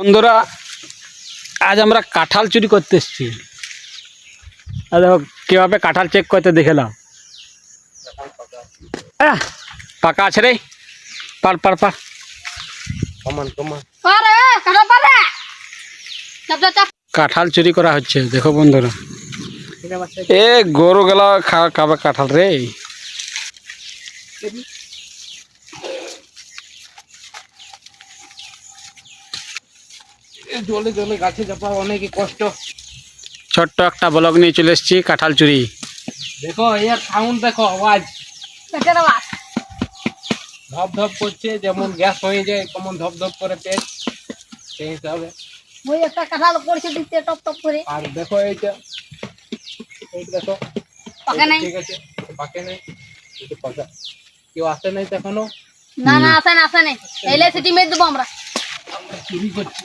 বন্ধুরা আজ আমরা কাঁঠাল চুরি করতে এসেছি। আর দেখো কীভাবে কাঁঠাল চেক করতে দেখে নাও আহ, পাকা আছে রে। পার পার কমান কমান। কাঁঠাল চুরি করা হচ্ছে দেখো বন্ধুরা। এ গরু গেলা কাঁঠাল রে। জলে জলে গাছে চাপা অনেক কষ্ট। ছোট্ট একটা ব্লগ নিয়ে চলে এসেছি কাঁঠাল চুরি দেখো এর সাউন্ড দেখো আওয়াজ। ধপ ধপ করছে যেমন গ্যাস হয়ে যায় কেমন ধপ ধপ করে পেট সেই হিসাবে। ওই একটা কাঁঠাল পড়ছে দিতে টপ টপ করে। আর দেখো এইটা এইটা দেখো পাকে নাই। ঠিক আছে পাকে নাই এটা পাকা। কেউ আসে নাই তো এখনও? না না আসে না আসে না এলে সিটি মেরে দেবো আমরা। আমরা চুরি করছি।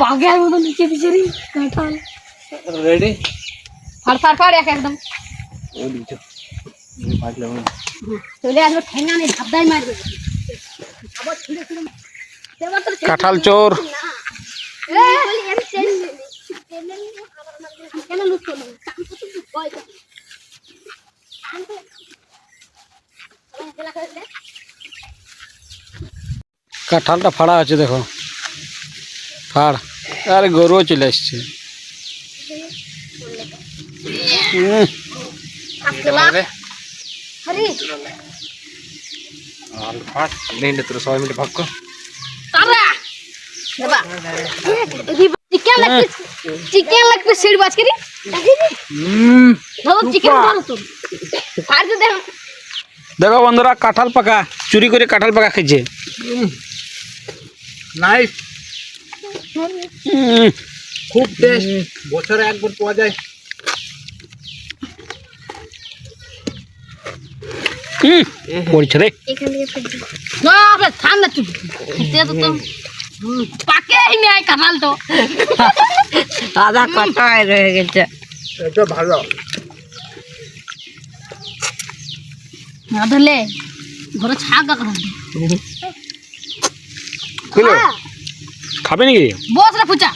বাঘের মতন নিচে রে কাঁঠাল রেডি ফাড় ফাড় ফাড় এক একদম চলে আসবে ঠেঙ্গা নেই ধাপদাই মারবে আবার ছিঁড়ে ছিঁড়ে এবার তো কাঁঠাল চোর কেন লুট করল কাঁঠালটা ফাড়া আছে দেখো। ফাড়। আরে গরুও চলে এসছে উম, আরে আর ফাট নেই তোর সবাই মিলে ভাগ কর। তারা? দেবা চিকেন লাগবে চিকেন লাগবে সিঁড়ি বাজ করি ধরো চিকেন ধরো তো আর তো দেখো। দেখো বন্ধুরা কাঁঠাল পাকা চুরি করে কাঁঠাল পাকা খেয়েছে। নাইস খুব টেস্ট বছরে একবার পাওয়া যায়। পড়ছে রে। ঠান্ডা চুপ তো। কাঁঠাল তো। আধা কাটায় রয়ে গেছে। এটা ভালো। না ধরলে ঘরে ছাগা কাঁঠাল। বুঝলো খাবে নাকি? বস রে পুচা